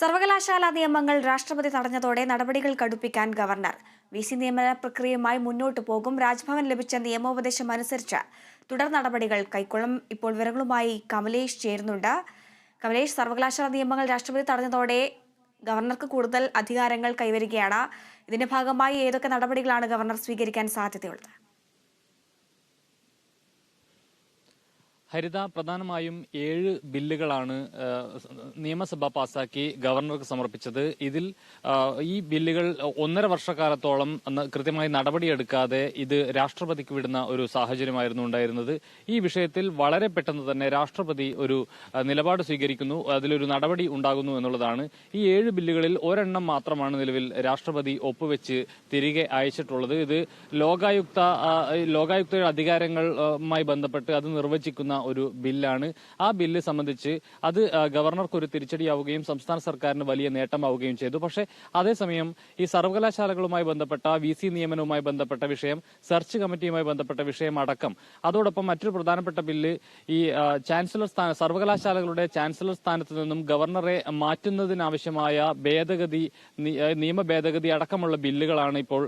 സർവകലാശാല നിയമങ്ങൾ രാഷ്ട്രപതി തടഞ്ഞതോടെ നടപടികൾ കടുപ്പിക്കാൻ ഗവർണർ. വി സി നിയമന പ്രക്രിയയുമായി മുന്നോട്ടു പോകും. രാജ്ഭവൻ ലഭിച്ച നിയമോപദേശം അനുസരിച്ച് തുടർ നടപടികൾ കൈക്കൊള്ളും. ഇപ്പോൾ വിവരങ്ങളുമായി കമലേഷ് ചേരുന്നുണ്ട്. കമലേഷ് സർവകലാശാല നിയമങ്ങൾ രാഷ്ട്രപതി തടഞ്ഞതോടെ ഗവർണർക്ക് കൂടുതൽ അധികാരങ്ങൾ കൈവരികയാണ്. ഇതിന്റെ ഭാഗമായി ഏതൊക്കെ നടപടികളാണ് ഗവർണർ സ്വീകരിക്കാൻ സാധ്യതയുള്ളത്? ഹരിത പ്രധാനമായും ഏഴ് ബില്ലുകളാണ് നിയമസഭ പാസാക്കി ഗവർണർക്ക് സമർപ്പിച്ചത്. ഇതിൽ ഈ ബില്ലുകൾ ഒന്നര വർഷക്കാലത്തോളം കൃത്യമായി നടപടിയെടുക്കാതെ ഇത് രാഷ്ട്രപതിക്ക് വിടുന്ന ഒരു സാഹചര്യമായിരുന്നു ഉണ്ടായിരുന്നത്. ഈ വിഷയത്തിൽ വളരെ പെട്ടെന്ന് തന്നെ രാഷ്ട്രപതി ഒരു നിലപാട് സ്വീകരിക്കുന്നു. അതിലൊരു നടപടി ഉണ്ടാകുന്നു എന്നുള്ളതാണ്. ഈ ഏഴ് ബില്ലുകളിൽ ഒരെണ്ണം മാത്രമാണ് നിലവിൽ രാഷ്ട്രപതി ഒപ്പുവെച്ച് തിരികെ അയച്ചിട്ടുള്ളത്. ഇത് ലോകായുക്ത ലോകായുക്തയുടെ അധികാരങ്ങളുമായി ബന്ധപ്പെട്ട് അത് നിർവചിക്കുന്ന ഒരു ബില്ലാണ്. ആ ബില്ല് സംബന്ധിച്ച് അത് ഗവർണർക്ക് ഒരു തിരിച്ചടിയാവുകയും സംസ്ഥാന സർക്കാരിന് വലിയ നേട്ടമാവുകയും ചെയ്തു. പക്ഷേ അതേസമയം ഈ സർവകലാശാലകളുമായി ബന്ധപ്പെട്ട വി സി നിയമനവുമായി ബന്ധപ്പെട്ട വിഷയം സെർച്ച് കമ്മിറ്റിയുമായി ബന്ധപ്പെട്ട വിഷയം അടക്കം അതോടൊപ്പം മറ്റൊരു പ്രധാനപ്പെട്ട ബില്ല് ഈ ചാൻസലർ സ്ഥാന സർവകലാശാലകളുടെ ചാൻസലർ സ്ഥാനത്ത് നിന്നും ഗവർണറെ മാറ്റുന്നതിനാവശ്യമായ ഭേദഗതി നിയമ ഭേദഗതി അടക്കമുള്ള ബില്ലുകളാണ് ഇപ്പോൾ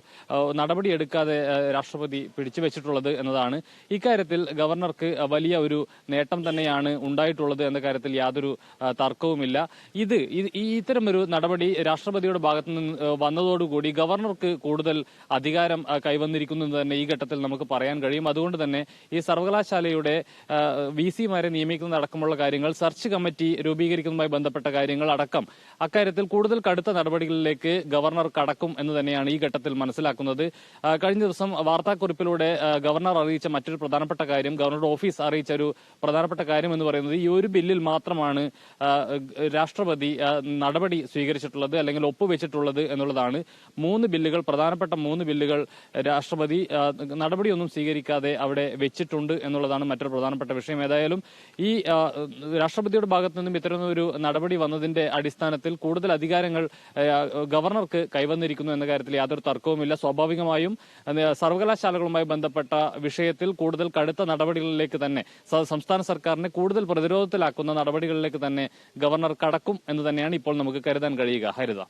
നടപടിയെടുക്കാതെ രാഷ്ട്രപതി പിടിച്ചുവെച്ചിട്ടുള്ളത് എന്നതാണ്. ഇക്കാര്യത്തിൽ ഗവർണർക്ക് വലിയ ഒരു നേട്ടം തന്നെയാണ് ഉണ്ടായിട്ടുള്ളത് എന്ന കാര്യത്തിൽ യാതൊരു തർക്കവുമില്ല. ഇത് ഈ ഇത്തരമൊരു നടപടി രാഷ്ട്രപതിയുടെ ഭാഗത്ത് നിന്ന് വന്നതോടുകൂടി ഗവർണർക്ക് കൂടുതൽ അധികാരം കൈവന്നിരിക്കുന്നു എന്ന് തന്നെ ഈ ഘട്ടത്തിൽ നമുക്ക് പറയാൻ കഴിയും. അതുകൊണ്ട് തന്നെ ഈ സർവകലാശാലയുടെ വി സിമാരെ നിയമിക്കുന്നതടക്കമുള്ള കാര്യങ്ങൾ സെർച്ച് കമ്മിറ്റി രൂപീകരിക്കുന്നതുമായി ബന്ധപ്പെട്ട കാര്യങ്ങൾ അടക്കം അക്കാര്യത്തിൽ കൂടുതൽ കടുത്ത നടപടികളിലേക്ക് ഗവർണർ കടക്കും എന്ന് തന്നെയാണ് ഈ ഘട്ടത്തിൽ മനസ്സിലാക്കുന്നത്. കഴിഞ്ഞ ദിവസം വാർത്താക്കുറിപ്പിലൂടെ ഗവർണർ അറിയിച്ച മറ്റൊരു പ്രധാനപ്പെട്ട കാര്യം ഗവർണറുടെ ഓഫീസ് അറിയിച്ച ഒരു പ്രധാനപ്പെട്ട കാര്യം എന്ന് പറയുന്നത് ഈ ഒരു ബില്ലിൽ മാത്രമാണ് രാഷ്ട്രപതി നടപടി സ്വീകരിച്ചിട്ടുള്ളത് അല്ലെങ്കിൽ ഒപ്പുവെച്ചിട്ടുള്ളത് എന്നുള്ളതാണ്. മൂന്ന് ബില്ലുകൾ പ്രധാനപ്പെട്ട മൂന്ന് ബില്ലുകൾ രാഷ്ട്രപതി നടപടിയൊന്നും സ്വീകരിക്കാതെ അവിടെ വെച്ചിട്ടുണ്ട് എന്നുള്ളതാണ് മറ്റൊരു പ്രധാനപ്പെട്ട വിഷയം. ഏതായാലും ഈ രാഷ്ട്രപതിയുടെ ഭാഗത്തു നിന്നും ഇത്തരം ഒരു നടപടി വന്നതിന്റെ അടിസ്ഥാനത്തിൽ കൂടുതൽ അധികാരങ്ങൾ ഗവർണർക്ക് കൈവന്നിരിക്കുന്നു എന്ന കാര്യത്തിൽ യാതൊരു തർക്കവുമില്ല. സ്വാഭാവികമായും സർവകലാശാലകളുമായി ബന്ധപ്പെട്ട വിഷയത്തിൽ കൂടുതൽ കടുത്ത നടപടികളിലേക്ക് തന്നെ സംസ്ഥാന സർക്കാരിനെ കൂടുതൽ പ്രതിരോധത്തിലാക്കുന്ന നടപടികളിലേക്ക് തന്നെ ഗവർണർ കടക്കും എന്ന് തന്നെയാണ് ഇപ്പോൾ നമുക്ക് കരുതാൻ കഴിയുക. ഹരിത